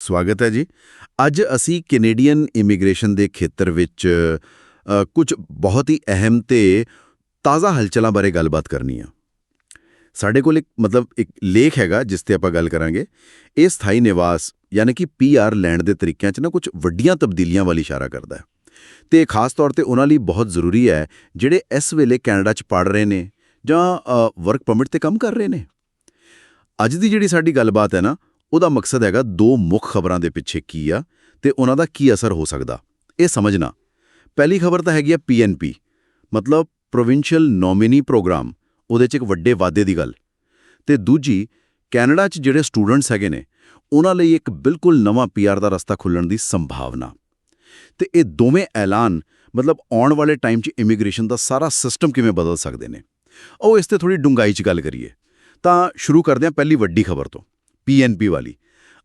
ਸਵਾਗਤ ਹੈ ਜੀ। ਅੱਜ ਅਸੀਂ ਕੈਨੇਡੀਅਨ ਇਮੀਗ੍ਰੇਸ਼ਨ ਦੇ ਖੇਤਰ ਵਿੱਚ ਅ, ਕੁਝ ਬਹੁਤ ਹੀ ਅਹਿਮ ਤੇ ਤਾਜ਼ਾ ਹਲਚਲਾਂ ਬਾਰੇ ਗੱਲਬਾਤ ਕਰਨੀ ਆ। ਸਾਡੇ ਕੋਲ ਇੱਕ ਮਤਲਬ ਇੱਕ ਲੇਖ ਹੈਗਾ ਜਿਸ ਤੇ ਆਪਾਂ ਗੱਲ ਕਰਾਂਗੇ। ਇਹ ਸਥਾਈ ਨਿਵਾਸ ਯਾਨੀ ਕਿ ਪੀਆਰ ਲੈਣ ਦੇ ਤਰੀਕਿਆਂ 'ਚ ਨਾ ਕੁਝ ਵੱਡੀਆਂ ਤਬਦੀਲੀਆਂ ਵੱਲ ਇਸ਼ਾਰਾ ਕਰਦਾ ਹੈ। ਤੇ ਖਾਸ ਤੌਰ ਤੇ ਉਹਨਾਂ ਲਈ ਬਹੁਤ ਜ਼ਰੂਰੀ ਹੈ ਜਿਹੜੇ ਇਸ ਵੇਲੇ ਕੈਨੇਡਾ 'ਚ ਪੜ ਰਹੇ ਨੇ ਜਾਂ ਵਰਕ ਪਰਮਿਟ ਤੇ ਕੰਮ ਕਰ ਰਹੇ ਨੇ। ਅੱਜ ਦੀ ਜਿਹੜੀ ਸਾਡੀ ਗੱਲਬਾਤ ਹੈ ਨਾ ਉਹਦਾ ਮਕਸਦ ਹੈਗਾ ਦੋ ਮੁੱਖ ਖਬਰਾਂ ਦੇ ਪਿੱਛੇ ਕੀ ਆ ਤੇ ਉਹਨਾਂ ਦਾ ਕੀ ਅਸਰ ਹੋ ਸਕਦਾ। ਇਹ ਸਮਝਣਾ। ਪਹਿਲੀ ਖਬਰ ਤਾਂ ਹੈਗੀ ਆ ਪੀਐਨਪੀ ਮਤਲਬ ਪ੍ਰੋਵਿੰਸ਼ੀਅਲ ਨੋਮਿਨੀ ਪ੍ਰੋਗਰਾਮ ਉਹਦੇ 'ਚ ਇੱਕ ਵੱਡੇ ਵਾਅਦੇ ਦੀ ਗੱਲ। ਤੇ ਦੂਜੀ, ਕੈਨੇਡਾ 'ਚ ਜਿਹੜੇ ਸਟੂਡੈਂਟਸ ਹੈਗੇ ਨੇ, ਉਹਨਾਂ ਲਈ ਇੱਕ ਬਿਲਕੁਲ ਨਵਾਂ ਪੀਆਰ ਦਾ ਰਸਤਾ ਖੁੱਲਣ ਦੀ ਸੰਭਾਵਨਾ। ਤੇ ਇਹ ਦੋਵੇਂ ਐਲਾਨ, ਮਤਲਬ ਆਉਣ ਵਾਲੇ ਟਾਈਮ 'ਚ ਇਮੀਗ੍ਰੇਸ਼ਨ ਦਾ ਸਾਰਾ ਸਿਸਟਮ ਕਿਵੇਂ ਬਦਲ ਸਕਦੇ ਨੇ? ਉਹ ਇਸ ਤੇ ਥੋੜੀ ਡੂੰਘਾਈ 'ਚ ਗੱਲ ਕਰੀਏ। ਤਾਂ ਸ਼ੁਰੂ ਕਰਦੇ ਹਾਂ ਪਹਿਲੀ ਵੱਡੀ ਖਬਰ ਤੋਂ। ਪੀਐਨਪੀ ਵਾਲੀ।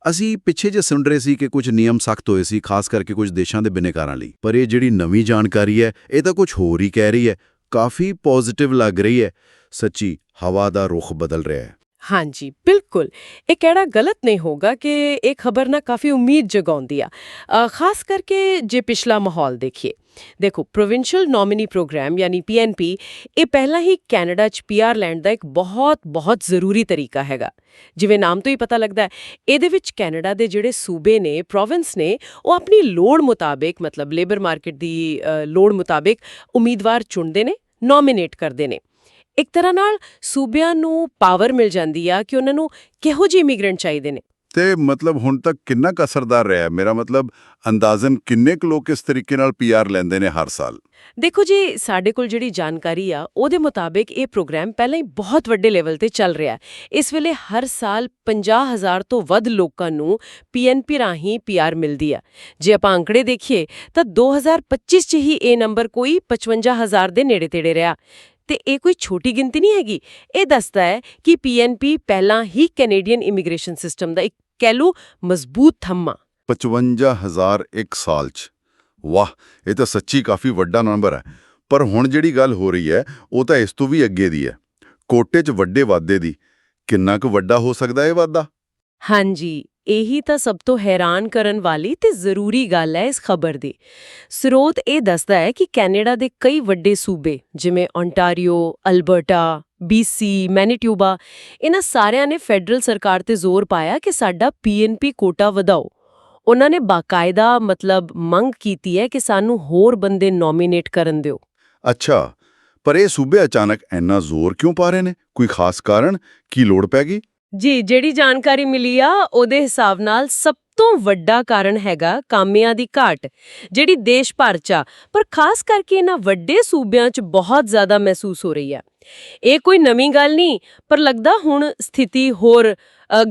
ਅਸੀਂ ਪਿੱਛੇ ਜੇ ਸੁਣ ਰਹੇ ਸੀ ਕਿ ਕੁਝ ਨਿਯਮ ਸਖਤ ਹੋਏ ਸੀ, ਖਾਸ ਕਰਕੇ ਕੁਝ ਦੇਸ਼ਾਂ ਦੇ ਬਿਨੇਕਾਰਾਂ ਲਈ। ਪਰ ਇਹ ਜਿਹੜੀ ਨਵੀਂ ਜਾਣਕਾਰੀ ਹੈ, ਇਹ ਤਾਂ ਕੁਝ ਹੋਰ ਹੀ ਕਹਿ ਰਹੀ ਹੈ। ਕਾਫੀ ਪੋਜ਼ਿਟਿਵ ਲੱਗ ਰਹੀ ਹੈ। ਸੱਚੀ ਹਵਾ ਦਾ ਰੁਖ ਬਦਲ ਰਿਹਾ ਹੈ। ਹਾਂਜੀ ਬਿਲਕੁਲ। ਇਹ ਕਿਹੜਾ ਗਲਤ ਨਹੀਂ ਹੋਗਾ ਕਿ ਇਹ ਖਬਰ ਨਾ ਕਾਫੀ ਉਮੀਦ ਜਗਾਉਂਦੀ ਆ। ਅ, ਖਾਸ ਕਰਕੇ ਜੇ ਪਿਛਲਾ ਮਾਹੌਲ ਦੇਖੀਏ। ਦੇਖੋ ਪ੍ਰੋਵਿੰਸ਼ੀਅਲ ਨੋਮਿਨੀ ਪ੍ਰੋਗਰਾਮ ਯਾਨੀ ਪੀਐਨਪੀ ਇਹ ਪਹਿਲਾਂ ਹੀ ਕੈਨੇਡਾ 'ਚ ਪੀਆਰ ਲੈਂਡ ਦਾ ਇੱਕ ਬਹੁਤ ਬਹੁਤ ਜ਼ਰੂਰੀ ਤਰੀਕਾ ਹੈਗਾ। ਜਿਵੇਂ ਨਾਮ ਤੋਂ ਹੀ ਪਤਾ ਲੱਗਦਾ ਹੈ। ਇਹਦੇ ਵਿੱਚ ਕੈਨੇਡਾ ਦੇ ਜਿਹੜੇ ਸੂਬੇ ਨੇ ਪ੍ਰੋਵਿੰਸ ਨੇ ਉਹ ਆਪਣੀ ਲੋੜ ਮੁਤਾਬਿਕ ਮਤਲਬ ਲੇਬਰ ਮਾਰਕੀਟ ਦੀ ਲੋੜ ਮੁਤਾਬਿਕ ਉਮੀਦਵਾਰ ਚੁਣਦੇ ਨੇ ਨੋਮੀਨੇਟ ਕਰਦੇ ਨੇ। ਇੱਕ ਤਰ੍ਹਾਂ ਨਾਲ ਸੂਬਿਆਂ ਨੂੰ ਪਾਵਰ ਮਿਲ ਜਾਂਦੀ ਆ ਕਿ ਉਹਨਾਂ ਨੂੰ ਕਿਹੋ ਜਿਹੇ ਇਮੀਗ੍ਰੈਂਟ ਚਾਹੀਦੇ ਨੇ। ਤੇ ਮਤਲਬ ਹੁਣ ਤੱਕ ਕਿੰਨਾ ਕੁ ਅਸਰਦਾਰ ਰਿਹਾ? ਹੈ? ਮੇਰਾ ਮਤਲਬ ਅੰਦਾਜ਼ਨ ਕਿੰਨੇ ਕੁ ਲੋਕ ਇਸ ਤਰੀਕੇ ਨਾਲ ਪੀਆਰ ਲੈਂਦੇ ਨੇ ਹਰ ਸਾਲ? ਦੇਖੋ ਜੀ ਸਾਡੇ ਕੋਲ ਜਿਹੜੀ ਜਾਣਕਾਰੀ ਆ ਉਹਦੇ ਮੁਤਾਬਿਕ ਇਹ ਪ੍ਰੋਗਰਾਮ ਪਹਿਲਾਂ ਹੀ ਬਹੁਤ ਵੱਡੇ ਲੈਵਲ ਤੇ ਚੱਲ ਰਿਹਾ ਹੈ। ਇਸ ਵੇਲੇ ਹਰ ਸਾਲ 50000 ਤੋਂ ਵੱਧ ਲੋਕਾਂ ਨੂੰ ਪੀਐਨਪੀ ਰਾਹੀਂ ਪੀਆਰ ਮਿਲਦੀ ਆ। ਜੇ ਆਪਾਂ ਅੰਕੜੇ ਦੇਖੀਏ ਤਾਂ 2025 ਚ ਹੀ ਇਹ ਨੰਬਰ ਕੋਈ 55000 ਦੇ ਨੇੜੇ ਤੇੜੇ ਰਿਹਾ। ਤੇ ਇਹ ਕੋਈ ਛੋਟੀ ਗਿਣਤੀ ਨਹੀਂ ਹੈਗੀ। ਇਹ ਦੱਸਦਾ ਹੈ ਕਿ ਪੀਐਨਪੀ ਪਹਿਲਾਂ ਹੀ ਕੈਨੇਡੀਅਨ ਇਮੀਗ੍ਰੇਸ਼ਨ ਸਿਸਟਮ ਦਾ ਇੱਕ ਕਹਿ ਲਓ ਮਜ਼ਬੂਤ ਥੰਮਾ। 55000 ਇੱਕ ਸਾਲ 'ਚ। ਵਾਹ ਇਹ ਤਾਂ ਸੱਚੀ ਕਾਫੀ ਵੱਡਾ ਨੰਬਰ ਹੈ। ਪਰ ਹੁਣ ਜਿਹੜੀ ਗੱਲ ਹੋ ਰਹੀ ਹੈ ਉਹ ਤਾਂ ਇਸ ਤੋਂ ਵੀ ਅੱਗੇ ਦੀ ਹੈ। ਕੋਟੇ 'ਚ ਵੱਡੇ ਵਾਧੇ ਦੀ। ਕਿੰਨਾ ਕੁ ਵੱਡਾ ਹੋ ਸਕਦਾ ਇਹ ਵਾਧਾ? ਹਾਂਜੀ। ਇਹੀ ਤਾਂ ਸਭ ਤੋਂ ਹੈਰਾਨ ਕਰਨ ਵਾਲੀ ਤੇ ਜ਼ਰੂਰੀ ਗੱਲ ਹੈ ਇਸ ਖਬਰ ਦੀ। ਸਰੋਤ ਇਹ ਦੱਸਦਾ ਹੈ ਕਿ ਕੈਨੇਡਾ ਦੇ ਕਈ ਵੱਡੇ ਸੂਬੇ, ਜਿਵੇਂ ਓਨਟਾਰੀਓ ਅਲਬਰਟਾ BC ਮੈਨੀਟਿਊਬਾ, ਇਹਨਾਂ ਸਾਰਿਆਂ ਨੇ ਫੈਡਰਲ ਸਰਕਾਰ ਤੇ ਜ਼ੋਰ ਪਾਇਆ ਕਿ ਸਾਡਾ ਪੀਐਨਪੀ ਕੋਟਾ ਵਧਾਓ। ਉਹਨਾਂ ਨੇ ਬਾਕਾਇਦਾ ਮਤਲਬ ਮੰਗ ਕੀਤੀ ਹੈ ਕਿ ਸਾਨੂੰ ਹੋਰ ਬੰਦੇ ਨੋਮੀਨੇਟ ਕਰਨ ਦਿਓ। ਅੱਛਾ, ਪਰ ਇਹ ਸੂਬੇ ਅਚਾਨਕ ਇੰਨਾ ਜ਼ੋਰ ਕਿਉਂ ਪਾ ਰਹੇ ਨੇ? ਕੋਈ ਖਾਸ ਕਾਰਨ? ਕੀ ਲੋੜ ਪੈ ਗਈ? ਜੀ ਜਿਹੜੀ ਜਾਣਕਾਰੀ ਮਿਲੀ ਆ ਉਹਦੇ ਹਿਸਾਬ ਨਾਲ ਸਭ ਤੋਂ ਵੱਡਾ ਕਾਰਨ ਹੈਗਾ ਕਾਮਿਆਂ ਦੀ ਘਾਟ ਜਿਹੜੀ ਦੇਸ਼ ਭਰ ਚ ਆ, ਪਰ ਖਾਸ ਕਰਕੇ ਇਹਨਾਂ ਵੱਡੇ ਸੂਬਿਆਂ 'ਚ ਬਹੁਤ ਜ਼ਿਆਦਾ ਮਹਿਸੂਸ ਹੋ ਰਹੀ ਆ। ਇਹ ਕੋਈ ਨਵੀਂ ਗੱਲ ਨਹੀਂ ਪਰ ਲੱਗਦਾ ਹੁਣ ਸਥਿਤੀ ਹੋਰ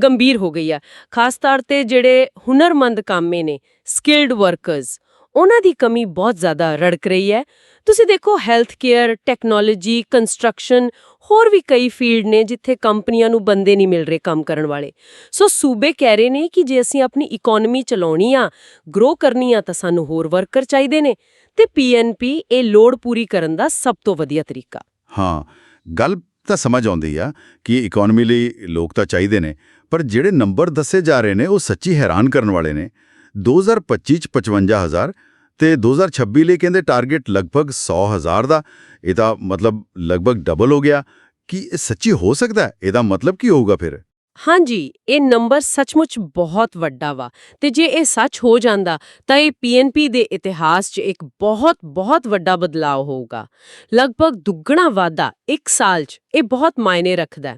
ਗੰਭੀਰ ਹੋ ਗਈ ਆ। ਖਾਸ ਤੌਰ ਤੇ ਜਿਹੜੇ ਹੁਨਰਮੰਦ ਕਾਮੇ ਨੇ ਸਕਿਲਡ ਵਰਕਰਸ ਉਹਨਾਂ ਦੀ ਕਮੀ ਬਹੁਤ ਜ਼ਿਆਦਾ ਰੜਕ ਰਹੀ ਹੈ। ਤੁਸੀਂ ਦੇਖੋ ਹੈਲਥ ਕੇਅਰ ਟੈਕਨੋਲੋਜੀ ਕੰਸਟਰਕਸ਼ਨ ਹੋਰ ਵੀ ਕਈ ਫੀਲਡ ਨੇ ਜਿੱਥੇ ਕੰਪਨੀਆਂ ਨੂੰ ਬੰਦੇ ਨਹੀਂ ਮਿਲ ਰਹੇ ਕੰਮ ਕਰਨ ਵਾਲੇ। ਸੋ ਸੂਬੇ ਕਹਿ ਰਹੇ ਨੇ ਕਿ ਜੇ ਅਸੀਂ ਆਪਣੀ ਇਕਨੋਮੀ ਚਲਾਉਣੀ ਆ ਗਰੋ ਕਰਨੀ ਆ ਤਾਂ ਸਾਨੂੰ ਹੋਰ ਵਰਕਰ ਚਾਹੀਦੇ ਨੇ ਤੇ ਪੀਐਨਪੀ ਇਹ ਲੋੜ ਪੂਰੀ ਕਰਨ ਦਾ ਸਭ ਤੋਂ ਵਧੀਆ ਤਰੀਕਾ। ਹਾਂ, ਗੱਲ ਤਾਂ ਸਮਝ ਆਉਂਦੀ ਆ ਕਿ ਇਕਨੋਮੀ ਲਈ ਲੋਕ ਤਾਂ ਚਾਹੀਦੇ ਨੇ, ਪਰ ਜਿਹੜੇ ਨੰਬਰ ਦੱਸੇ ਜਾ ਰਹੇ ਨੇ ਉਹ ਸੱਚੀ ਹੈਰਾਨ ਕਰਨ ਵਾਲੇ ਨੇ। 2025 ਚ 55000 ਤੇ 2026 ਲਈ ਕਹਿੰਦੇ ਟਾਰਗੇਟ ਲਗਭਗ 100000 ਦਾ। ਇਹਦਾ ਮਤਲਬ ਲਗਭਗ ਡਬਲ ਹੋ ਗਿਆ। ਕੀ ਇਹ ਸੱਚੀ ਹੋ ਸਕਦਾ ਹੈ? ਇਹਦਾ ਮਤਲਬ ਕੀ ਹੋਊਗਾ ਫਿਰ? ਹਾਂਜੀ, ਇਹ ਨੰਬਰ ਸੱਚਮੁੱਚ ਬਹੁਤ ਵੱਡਾ ਵਾ। ਤੇ ਜੇ ਇਹ ਸੱਚ ਹੋ ਜਾਂਦਾ, ਤਾਂ ਇਹ ਪੀਐਨਪੀ ਦੇ ਇਤਿਹਾਸ 'ਚ ਇੱਕ ਬਹੁਤ ਬਹੁਤ ਵੱਡਾ ਬਦਲਾਅ ਹੋਊਗਾ। ਲਗਭਗ ਦੁੱਗਣਾ ਵਾਧਾ ਇੱਕ ਸਾਲ 'ਚ ਇਹ ਬਹੁਤ ਮਾਇਨੇ ਰੱਖਦਾ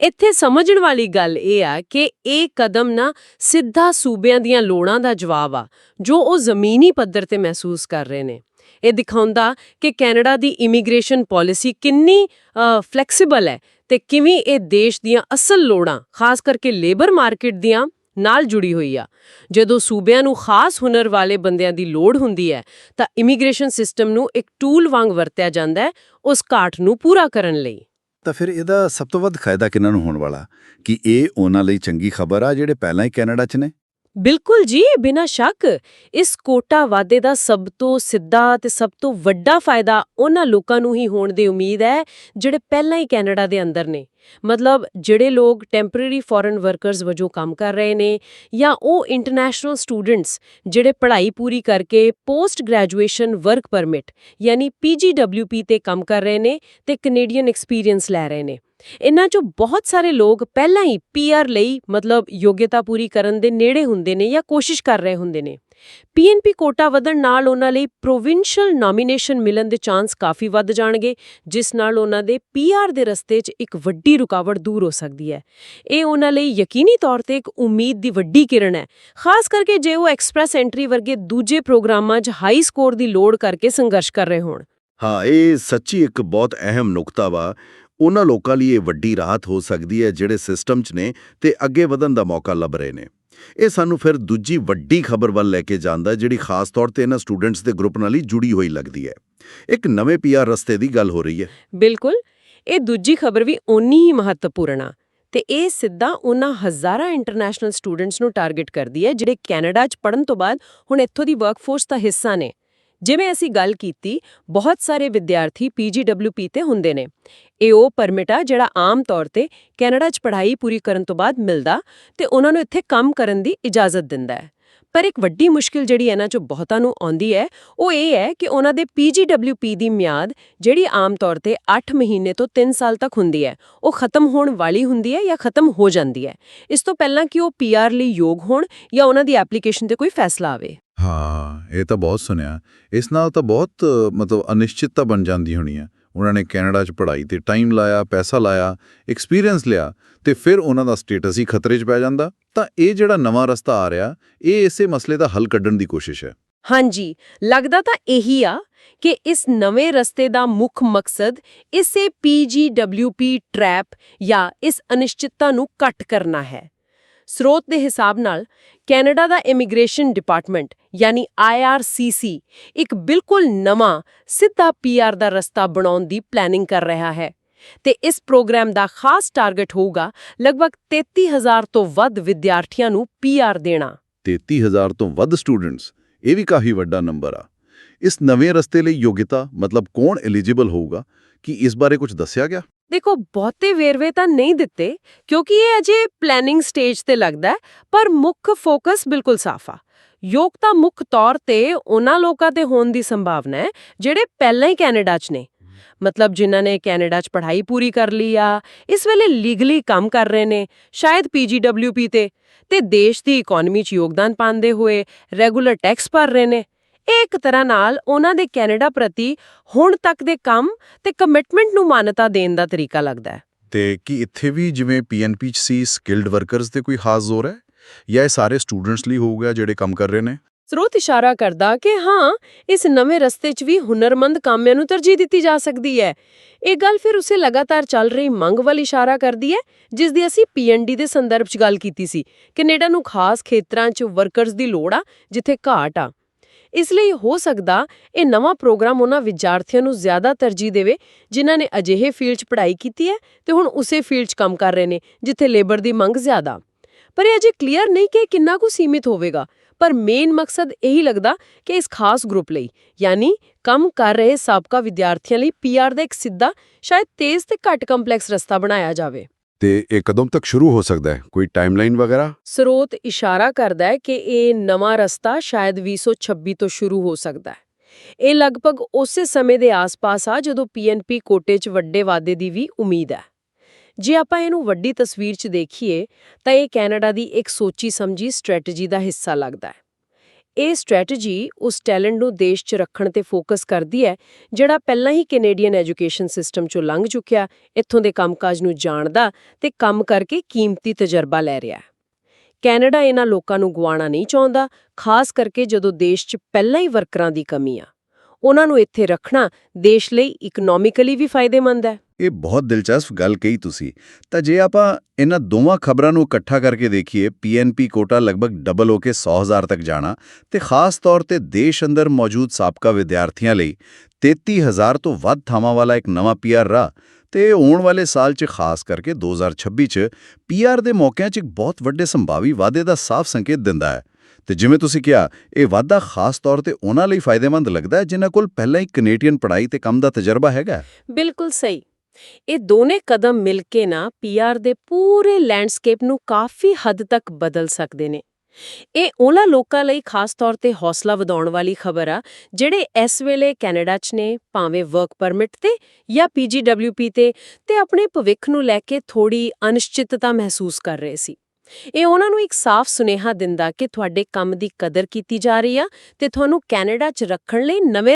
ਇੱਥੇ ਸਮਝਣ ਵਾਲੀ ਗੱਲ ਇਹ ਆ ਕਿ ਇਹ ਕਦਮ ਨਾ ਸਿੱਧਾ ਸੂਬਿਆਂ ਦੀਆਂ ਲੋੜਾਂ ਦਾ ਜਵਾਬ ਆ, ਜੋ ਉਹ ਜ਼ਮੀਨੀ ਪੱਧਰ ਤੇ ਮਹਿਸੂਸ ਕਰ ਰਹੇ ਨੇ। ਇਹ ਦਿਖਾਉਂਦਾ ਕਿ ਕੈਨੇਡਾ ਦੀ ਇਮੀਗ੍ਰੇਸ਼ਨ ਪਾਲਿਸੀ ਕਿੰਨੀ ਫਲੈਕਸੀਬਲ ਹੈ ਤੇ ਕਿਵੇਂ ਇਹ ਦੇਸ਼ ਦੀਆਂ ਅਸਲ ਲੋੜਾਂ, ਖਾਸ ਕਰਕੇ ਲੇਬਰ ਮਾਰਕੀਟ ਦੀਆਂ, ਨਾਲ ਜੁੜੀ ਹੋਈ ਆ। ਜਦੋਂ ਸੂਬਿਆਂ ਨੂੰ ਖਾਸ ਹੁਨਰ ਵਾਲੇ ਬੰਦਿਆਂ ਦੀ ਲੋੜ ਹੁੰਦੀ ਹੈ, ਤਾਂ ਇਮੀਗ੍ਰੇਸ਼ਨ ਸਿਸਟਮ ਨੂੰ ਇੱਕ ਟੂਲ ਵਾਂਗ ਵਰਤਿਆ ਜਾਂਦਾ ਹੈ, ਉਸ ਘਾਟ ਨੂੰ ਪੂਰਾ ਕਰਨ ਲਈ। ਤਾਂ ਫਿਰ ਇਹਦਾ ਸਭ ਤੋਂ ਵੱਧ ਫਾਇਦਾ ਕਿਹਨਾਂ ਨੂੰ ਹੋਣ ਵਾਲਾ? ਕਿ ਇਹ ਉਹਨਾਂ ਲਈ ਚੰਗੀ ਖਬਰ ਆ ਜਿਹੜੇ ਪਹਿਲਾਂ ਹੀ ਕੈਨੇਡਾ 'ਚ ਨੇ? ਬਿਲਕੁਲ ਜੀ, ਬਿਨਾਂ ਸ਼ੱਕ। ਇਸ ਕੋਟਾ ਵਾਅਦੇ ਦਾ ਸਭ ਤੋਂ ਸਿੱਧਾ ਤੇ ਸਭ ਤੋਂ ਵੱਡਾ ਫਾਇਦਾ ਉਹਨਾਂ ਲੋਕਾਂ ਨੂੰ ਹੀ ਹੋਣ ਦੀ ਉਮੀਦ ਹੈ, ਜਿਹੜੇ ਪਹਿਲਾਂ ਹੀ ਕੈਨੇਡਾ ਦੇ ਅੰਦਰ ਨੇ। ਮਤਲਬ ਜਿਹੜੇ ਲੋਕ ਟੈਂਪਰੇਰੀ ਫੋਰਨ ਵਰਕਰਸ ਵਜੋਂ ਕੰਮ ਕਰ ਰਹੇ ਨੇ ਜਾਂ ਉਹ ਇੰਟਰਨੈਸ਼ਨਲ ਸਟੂਡੈਂਟਸ ਜਿਹੜੇ ਪੜ੍ਹਾਈ ਪੂਰੀ ਕਰਕੇ ਪੋਸਟ ਗ੍ਰੈਜੂਏਸ਼ਨ ਵਰਕ ਪਰਮਿਟ, ਯਾਨੀ ਪੀਜੀਡਬਲਯੂਪੀ ਤੇ ਕੰਮ ਕਰ ਰਹੇ ਨੇ ਤੇ ਕੈਨੇਡੀਅਨ ਐਕਸਪੀਰੀਅੰਸ ਲੈ ਰਹੇ ਨੇ। ਇਹਨਾਂ ਚੋਂ ਬਹੁਤ ਸਾਰੇ ਲੋਕ ਪਹਿਲਾਂ ਹੀ ਪੀਆਰ ਲਈ ਮਤਲਬ ਯੋਗਤਾ ਪੂਰੀ ਕਰਨ ਦੇ ਨੇੜੇ ਹੁੰਦੇ ਨੇ ਜਾਂ ਕੋਸ਼ਿਸ਼ ਕਰ ਰਹੇ ਹੁੰਦੇ ਨੇ। ਪੀਐਨਪੀ ਕੋਟਾ ਵਧਣ ਨਾਲ ਉਹਨਾਂ ਲਈ ਪ੍ਰੋਵਿੰਸ਼ੀਅਲ ਨੋਮੀਨੇਸ਼ਨ ਮਿਲਣ ਦੇ ਚਾਂਸ ਕਾਫੀ ਵੱਧ ਜਾਣਗੇ, ਜਿਸ ਨਾਲ ਉਹਨਾਂ ਦੇ ਪੀਆਰ ਦੇ ਰਸਤੇ 'ਚ ਇੱਕ ਵੱਡੀ ਰੁਕਾਵਟ ਦੂਰ ਹੋ ਸਕਦੀ ਹੈ। ਇਹ ਉਹਨਾਂ ਲਈ ਯਕੀਨੀ ਤੌਰ ਤੇ ਇੱਕ ਉਮੀਦ ਦੀ ਵੱਡੀ ਕਿਰਨ ਹੈ। ਖਾਸ ਕਰਕੇ ਜੇ ਉਹ ਐਕਸਪ੍ਰੈਸ ਐਂਟਰੀ ਵਰਗੇ ਦੂਜੇ ਪ੍ਰੋਗਰਾਮਾਂ 'ਚ ਹਾਈ ਸਕੋਰ ਦੀ ਲੋੜ ਕਰਕੇ ਸੰਘਰਸ਼ ਕਰ ਰਹੇ ਹੋਣ। ਹਾਂ, ਇਹ ਸੱਚੀ ਇੱਕ ਬਹੁਤ ਅਹਿਮ ਨੁਕਤਾ ਵਾ ਉਹਨਾਂ ਲੋਕਾਂ ਲਈ ਇਹ ਵੱਡੀ ਰਾਹਤ ਹੋ ਸਕਦੀ ਹੈ ਜਿਹੜੇ ਸਿਸਟਮ 'ਚ ਨੇ ਤੇ ਅੱਗੇ ਵਧਣ ਦਾ ਮੌਕਾ ਲੱਭ ਰਹੇ ਨੇ। ਇਹ ਸਾਨੂੰ ਫਿਰ ਦੂਜੀ ਵੱਡੀ ਖਬਰ ਵੱਲ ਲੈ ਕੇ ਜਾਂਦਾ ਜਿਹੜੀ ਖਾਸ ਤੌਰ ਤੇ ਇਹਨਾਂ ਸਟੂਡੈਂਟਸ ਦੇ ਗਰੁੱਪ ਨਾਲ ਹੀ ਜੁੜੀ ਹੋਈ ਲੱਗਦੀ ਹੈ। ਇੱਕ ਨਵੇਂ ਪੀਆਰ ਰਸਤੇ ਦੀ ਗੱਲ ਹੋ ਰਹੀ ਹੈ। ਬਿਲਕੁਲ। ਇਹ ਦੂਜੀ ਖਬਰ ਵੀ ਓਨੀ ਹੀ ਮਹੱਤਵਪੂਰਨ ਆ ਤੇ ਇਹ ਸਿੱਧਾ ਉਹਨਾਂ ਹਜ਼ਾਰਾਂ ਇੰਟਰਨੈਸ਼ਨਲ ਸਟੂਡੈਂਟਸ ਨੂੰ ਟਾਰਗੇਟ ਕਰਦੀ ਹੈ, ਜਿਹੜੇ ਕੈਨੇਡਾ 'ਚ ਪੜਨ ਤੋਂ ਬਾਅਦ ਹੁਣ ਇੱਥੋਂ ਦੀ ਵਰਕਫੋਰਸ ਦਾ ਹਿੱਸਾ ਨੇ। ਜਿਵੇਂ ਅਸੀਂ ਗੱਲ ਕੀਤੀ, ਬਹੁਤ ਸਾਰੇ ਵਿਦਿਆਰਥੀ ਪੀਜੀਡਬਲਯੂਪੀ ਤੇ ਹੁੰਦੇ ਨੇ। ਇਹ ਉਹ ਪਰਮਿਟ ਆ ਜਿਹੜਾ ਆਮ ਤੌਰ ਤੇ ਕੈਨੇਡਾ 'ਚ ਪੜ੍ਹਾਈ ਪੂਰੀ ਕਰਨ ਤੋਂ ਬਾਅਦ ਮਿਲਦਾ ਤੇ ਉਹਨਾਂ ਨੂੰ ਇੱਥੇ ਕੰਮ ਕਰਨ ਦੀ ਇਜਾਜ਼ਤ ਦਿੰਦਾ ਹੈ। ਪਰ ਇੱਕ ਵੱਡੀ ਮੁਸ਼ਕਿਲ ਜਿਹੜੀ ਇਹਨਾਂ 'ਚੋਂ ਬਹੁਤਾਂ ਨੂੰ ਆਉਂਦੀ ਹੈ, ਉਹ ਇਹ ਹੈ ਕਿ ਉਹਨਾਂ ਦੇ ਪੀਜੀਡਬਲਯੂਪੀ ਦੀ ਮਿਆਦ ਜਿਹੜੀ ਆਮ ਤੌਰ ਤੇ 8 ਮਹੀਨੇ ਤੋਂ 3 ਸਾਲ ਤੱਕ ਹੁੰਦੀ ਹੈ, ਉਹ ਖਤਮ ਹੋਣ ਵਾਲੀ ਹੁੰਦੀ ਹੈ ਜਾਂ ਖਤਮ ਹੋ ਜਾਂਦੀ ਹੈ। ਇਸ ਤੋਂ ਪਹਿਲਾਂ ਕਿ ਉਹ ਪੀਆਰ ਲਈ ਯੋਗ ਹੋਣ ਜਾਂ ਉਹਨਾਂ ਦੀ ਐਪਲੀਕੇਸ਼ਨ ਤੇ ਕੋਈ ਫੈਸਲਾ ਆਵੇ। ਹਾਂ, ਇਹ ਤਾਂ ਬਹੁਤ ਸੁਣਿਆ। ਇਸ ਨਾਲ ਤਾਂ ਬਹੁਤ, ਮਤਲਬ ਅਨਿਸ਼ਚਿਤਤਾ ਬਣ ਜਾਂਦੀ ਹੋਣੀ ਹੈ। ਉਹਨਾਂ ਨੇ ਕੈਨੇਡਾ 'ਚ ਪੜ੍ਹਾਈ ਤੇ ਟਾਈਮ ਲਾਇਆ, ਪੈਸਾ ਲਾਇਆ ਐਕਸਪੀਰੀਅੰਸ ਲਿਆ ਤੇ ਫਿਰ ਉਹਨਾਂ ਦਾ ਸਟੇਟਸ ਹੀ ਖਤਰੇ 'ਚ ਪੈ ਜਾਂਦਾ। ਤਾਂ ਇਹ ਜਿਹੜਾ ਨਵਾਂ ਰਸਤਾ ਆ ਰਿਹਾ, ਇਹ ਇਸੇ ਮਸਲੇ ਦਾ ਹੱਲ ਕੱਢਣ ਦੀ ਕੋਸ਼ਿਸ਼ ਹੈ। ਹਾਂਜੀ, ਲੱਗਦਾ ਤਾਂ ਇਹੀ ਆ ਕਿ ਇਸ ਨਵੇਂ ਰਸਤੇ ਦਾ ਮੁੱਖ ਮਕਸਦ ਇਸੇ ਪੀਜੀਡਬਲਯੂਪੀ ਟ੍ਰੈਪ ਜਾਂ ਇਸ ਅਨਿਸ਼ਚਿਤਤਾ ਨੂੰ ਘੱਟ ਕਰਨਾ ਹੈ। ਸਰੋਤ ਦੇ ਹਿਸਾਬ ਨਾਲ ਕੈਨੇਡਾ ਦਾ ਇਮੀਗ੍ਰੇਸ਼ਨ ਡਿਪਾਰਟਮੈਂਟ, ਯਾਨੀ ਆਈਆਰਸੀਸੀ ਇੱਕ ਬਿਲਕੁਲ ਨਵਾਂ, ਸਿੱਧਾ ਪੀਆਰ ਦਾ ਰਸਤਾ ਬਣਾਉਣ ਦੀ ਪਲੈਨਿੰਗ ਕਰ ਰਿਹਾ ਹੈ। ਤੇ ਇਸ ਪ੍ਰੋਗਰਾਮ ਦਾ ਖਾਸ ਟਾਰਗੇਟ ਹੋਊਗਾ ਲਗਭਗ 33000 ਤੋਂ ਵੱਧ ਵਿਦਿਆਰਥੀਆਂ ਨੂੰ ਪੀਆਰ ਦੇਣਾ। 33000 ਤੋਂ ਵੱਧ ਸਟੂਡੈਂਟਸ ਇਹ ਵੀ ਕਾਫੀ ਵੱਡਾ ਨੰਬਰ ਆ। ਇਸ ਨਵੇਂ ਰਸਤੇ ਲਈ ਯੋਗਤਾ, ਮਤਲਬ ਕੌਣ ਐਲੀਜੀਬਲ ਹੋਊਗਾ, ਕੀ ਇਸ ਬਾਰੇ ਕੁਝ ਦੱਸਿਆ ਗਿਆ? ਦੇਖੋ, ਬਹੁਤੇ ਵੇਰਵੇ ਤਾਂ ਨਹੀਂ ਦਿੱਤੇ, ਕਿਉਂਕਿ ਇਹ ਅਜੇ ਪਲੈਨਿੰਗ ਸਟੇਜ ਤੇ ਲੱਗਦਾ ਪਰ ਮੁੱਖ ਫੋਕਸ ਬਿਲਕੁਲ ਸਾਫ਼ ਆ। ਯੋਗਤਾ ਮੁੱਖ ਤੌਰ ਤੇ ਉਹਨਾਂ ਲੋਕਾਂ ਤੇ ਹੋਣ ਦੀ ਸੰਭਾਵਨਾ ਹੈ, ਜਿਹੜੇ ਪਹਿਲਾਂ ਹੀ ਕੈਨੇਡਾ 'ਚ ਨੇ। ਮਤਲਬ ਜਿਨ੍ਹਾਂ ਨੇ ਕੈਨੇਡਾ 'ਚ ਪੜ੍ਹਾਈ ਪੂਰੀ ਕਰ ਲਈ ਆ, ਇਸ ਵੇਲੇ ਲੀਗਲੀ ਕੰਮ ਕਰ ਰਹੇ ਨੇ, ਸ਼ਾਇਦ ਪੀਜੀਡਬਲਯੂਪੀ ਤੇ। ਤੇ ਦੇਸ਼ ਦੀ ਇਕਨੋਮੀ 'ਚ ਯੋਗਦਾਨ ਪਾਉਂਦੇ ਹੋਏ ਰੈਗੂਲਰ ਟੈਕਸ ਭਰ ਰਹੇ ਨੇ। ਇਹ ਇੱਕ ਤਰ੍ਹਾਂ ਨਾਲ ਉਹਨਾਂ ਦੇ ਕੈਨੇਡਾ ਪ੍ਰਤੀ ਹੁਣ ਤੱਕ ਦੇ ਕੰਮ ਤੇ ਕਮਿਟਮੈਂਟ ਨੂੰ ਮਾਨਤਾ ਦੇਣ ਦਾ ਤਰੀਕਾ ਲੱਗਦਾ ਹੈ। ਤੇ ਕੀ ਇੱਥੇ ਵੀ ਜਿਵੇਂ ਪੀਐਨਪੀ 'ਚ ਸੀ ਸਕਿਲਡ ਵਰਕਰਸ ਤੇ ਕੋਈ ਖਾਸ ਜ਼ੋਰ ਹੈ? ਜਾਂ ਇਹ ਸਾਰੇ ਸਟੂਡੈਂਟਸ ਲਈ ਹੋਊਗਾ ਜਿਹੜੇ ਕੰਮ ਕਰ ਰਹੇ ਨੇ? ਸਰੋਤ ਇਸ਼ਾਰਾ ਕਰਦਾ ਕਿ ਹਾਂ ਇਸ ਨਵੇਂ ਰਸਤੇ 'ਚ ਵੀ ਹੁਨਰਮੰਦ ਕਾਮਿਆਂ ਨੂੰ ਤਰਜੀਹ ਦਿੱਤੀ ਜਾ ਸਕਦੀ ਹੈ। ਇਹ ਗੱਲ ਫਿਰ ਉਸੇ ਲਗਾਤਾਰ ਚੱਲ ਰਹੀ ਮੰਗ ਵੱਲ ਇਸ਼ਾਰਾ ਕਰਦੀ ਹੈ ਜਿਸ ਦੀ ਅਸੀਂ ਪੀਐਨਡੀ ਦੇ ਸੰਦਰਭ 'ਚ ਗੱਲ ਕੀਤੀ ਸੀ। ਕੈਨੇਡਾ ਨੂੰ ਖਾਸ ਖੇਤਰਾਂ 'ਚ ਵਰਕਰਸ ਦੀ ਲੋੜ ਆ ਜਿੱਥੇ ਘਾਟ ਆ। ਇਸ ਲਈ ਹੋ ਸਕਦਾ ਇਹ ਨਵਾਂ ਪ੍ਰੋਗਰਾਮ ਉਹਨਾਂ ਵਿਦਿਆਰਥੀਆਂ ਨੂੰ ਜ਼ਿਆਦਾ ਤਰਜੀਹ ਦੇਵੇ, ਜਿਨ੍ਹਾਂ ਨੇ ਅਜਿਹੇ ਫੀਲਡ 'ਚ ਪੜ੍ਹਾਈ ਕੀਤੀ ਹੈ ਤੇ ਹੁਣ ਉਸੇ ਫੀਲਡ 'ਚ ਕੰਮ ਕਰ ਰਹੇ ਨੇ, ਜਿੱਥੇ ਲੇਬਰ ਦੀ ਮੰਗ ਜ਼ਿਆਦਾ। ਪਰ ਇਹ ਅਜੇ ਕਲੀਅਰ ਨਹੀਂ ਕਿ ਇਹ ਕਿੰਨਾ ਕੁ ਸੀਮਿਤ ਹੋਵੇਗਾ, ਪਰ ਮੇਨ ਮਕਸਦ ਇਹੀ ਲੱਗਦਾ ਕਿ ਇਸ ਖਾਸ ਗਰੁੱਪ ਲਈ, ਯਾਨੀ ਕੰਮ ਕਰ ਰਹੇ ਸਾਬਕਾ ਵਿਦਿਆਰਥੀਆਂ ਲਈ ਪੀਆਰ ਦਾ ਇੱਕ ਸਿੱਧਾ, ਸ਼ਾਇਦ ਤੇਜ਼ ਤੇ ਘੱਟ ਕੰਪਲੈਕਸ ਰਸਤਾ ਬਣਾਇਆ ਜਾਵੇ। ਤੇ ਇਹ ਕਦੋਂ ਤੱਕ ਸ਼ੁਰੂ ਹੋ ਸਕਦਾ ਹੈ? ਕੋਈ ਟਾਈਮਲਾਈਨ ਵਗੈਰਾ? ਸਰੋਤ ਇਸ਼ਾਰਾ ਕਰਦਾ ਹੈ ਕਿ ਇਹ ਨਵਾਂ ਰਸਤਾ ਸ਼ਾਇਦ 2026 ਤੋਂ ਸ਼ੁਰੂ ਹੋ ਸਕਦਾ ਹੈ। ਇਹ ਲਗਭਗ ਉਸੇ ਸਮੇਂ ਦੇ ਆਸ-ਪਾਸ ਆ ਜਦੋਂ ਪੀਐਨਪੀ ਕੋਟੇ 'ਚ ਵੱਡੇ ਵਾਅਦੇ ਦੀ ਵੀ ਉਮੀਦ ਹੈ। ਜੇ ਆਪਾਂ ਇਹਨੂੰ ਵੱਡੀ ਤਸਵੀਰ 'ਚ ਦੇਖੀਏ, ਤਾਂ ਇਹ ਕੈਨੇਡਾ ਦੀ ਇੱਕ ਸੋਚੀ ਸਮਝੀ ਸਟ੍ਰੈਟਜੀ ਦਾ ਹਿੱਸਾ ਲੱਗਦਾ ਹੈ। ਇਹ ਸਟ੍ਰੈਟਜੀ ਉਸ ਟੈਲੈਂਟ ਨੂੰ ਦੇਸ਼ 'ਚ ਰੱਖਣ ਤੇ ਫੋਕਸ ਕਰਦੀ ਹੈ, ਜਿਹੜਾ ਪਹਿਲਾਂ ਹੀ ਕੈਨੇਡੀਅਨ ਐਜੂਕੇਸ਼ਨ ਸਿਸਟਮ 'ਚੋਂ ਲੰਘ ਚੁੱਕਿਆ, ਇੱਥੋਂ ਦੇ ਕੰਮਕਾਜ ਨੂੰ ਜਾਣਦਾ ਤੇ ਕੰਮ ਕਰਕੇ ਕੀਮਤੀ ਤਜਰਬਾ ਲੈ ਰਿਹਾ ਹੈ। ਕੈਨੇਡਾ ਇਹਨਾਂ ਲੋਕਾਂ ਨੂੰ ਗਵਾਉਣਾ ਨਹੀਂ ਚਾਹੁੰਦਾ, ਖਾਸ ਕਰਕੇ ਜਦੋਂ ਦੇਸ਼ 'ਚ ਪਹਿਲਾਂ ਹੀ ਵਰਕਰਾਂ ਦੀ ਕਮੀ ਆ। ਉਹਨਾਂ ਨੂੰ ਇੱਥੇ ਰੱਖਣਾ ਦੇਸ਼ ਲਈ ਇਕਨੋਮਿਕਲੀ ਵੀ ਫਾਇਦੇਮੰਦ ਹੈ। ਇਹ ਬਹੁਤ ਦਿਲਚਸਪ ਗੱਲ ਕਹੀ ਤੁਸੀਂ। ਤਾਂ ਜੇ ਆਪਾਂ ਇਹਨਾਂ ਦੋਵਾਂ ਖਬਰਾਂ ਨੂੰ ਇਕੱਠਾ ਕਰਕੇ ਦੇਖੀਏ ਪੀਐਨਪੀ ਕੋਟਾ ਲਗਭਗ ਡਬਲ ਹੋ ਕੇ 100000 ਤੱਕ ਜਾਣਾ ਤੇ ਖਾਸ ਤੌਰ ਤੇ ਦੇਸ਼ ਅੰਦਰ ਮੌਜੂਦ ਸਾਬਕਾ ਵਿਦਿਆਰਥੀਆਂ ਲਈ 33000 ਤੋਂ ਵੱਧ ਥਾਵਾਂ ਵਾਲਾ ਇੱਕ ਨਵਾਂ ਪੀਆਰ ਰਾਹ ਤੇ ਆਉਣ ਵਾਲੇ ਸਾਲ 'ਚ ਖਾਸ ਕਰਕੇ 2026 'ਚ ਪੀਆਰ ਦੇ ਮੌਕਿਆਂ 'ਚ ਇੱਕ ਬਹੁਤ ਵੱਡੇ ਸੰਭਾਵੀ ਵਾਅਦੇ ਦਾ ਸਾਫ਼ ਸੰਕੇਤ ਦਿੰਦਾ ਹੈ। ਤੇ ਜਿਵੇਂ ਤੁਸੀਂ ਕਿਹਾ, ਇਹ ਵਾਧਾ ਖਾਸ ਤੌਰ ਤੇ ਉਹਨਾਂ ਲਈ ਫਾਇਦੇਮੰਦ ਲੱਗਦਾ ਹੈ ਜਿਨ੍ਹਾਂ ਕੋਲ ਪਹਿਲਾਂ ਹੀ ਕੈਨੇਡੀਅਨ ਪੜ੍ਹਾਈ ਤੇ ਕੰਮ ਦਾ ਤਜਰਬਾ ਹੈਗਾ ਬਿਲਕੁਲ ਸਹੀ। ਇਹ ਦੋਨੇ ਕਦਮ ਮਿਲ ਕੇ ਨਾ ਪੀਆਰ ਦੇ ਪੂਰੇ ਲੈਂਡਸਕੇਪ ਨੂੰ ਕਾਫੀ ਹੱਦ ਤੱਕ ਬਦਲ ਸਕਦੇ ਨੇ। ਇਹ ਉਹਨਾਂ ਲੋਕਾਂ ਲਈ ਖਾਸ ਤੌਰ ਤੇ ਹੌਸਲਾ ਵਧਾਉਣ ਵਾਲੀ ਖਬਰ ਆ, ਜਿਹੜੇ ਇਸ ਵੇਲੇ ਕੈਨੇਡਾ 'ਚ ਨੇ, ਭਾਵੇਂ ਵਰਕ ਪਰਮਿਟ ਤੇ ਜਾਂ ਪੀਜੀਡਬਲਯੂਪੀ ਤੇ ਤੇ ਆਪਣੇ ਭਵਿੱਖ ਨੂੰ ਲੈ ਕੇ ਥੋੜੀ ਅਨਿਸ਼ਚਿਤਤਾ ਮਹਿਸੂਸ ਕਰ ਰਹੇ ਸੀ। ਇਹ ਉਹਨਾਂ ਨੂੰ ਇੱਕ ਸਾਫ਼ ਸੁਨੇਹਾ ਦਿੰਦਾ ਕਿ ਤੁਹਾਡੇ ਕੰਮ ਦੀ ਕਦਰ ਕੀਤੀ ਜਾ ਰਹੀ ਆ ਤੇ ਤੁਹਾਨੂੰ ਕੈਨੇਡਾ 'ਚ ਰੱਖਣ ਲਈ ਨਵੇਂ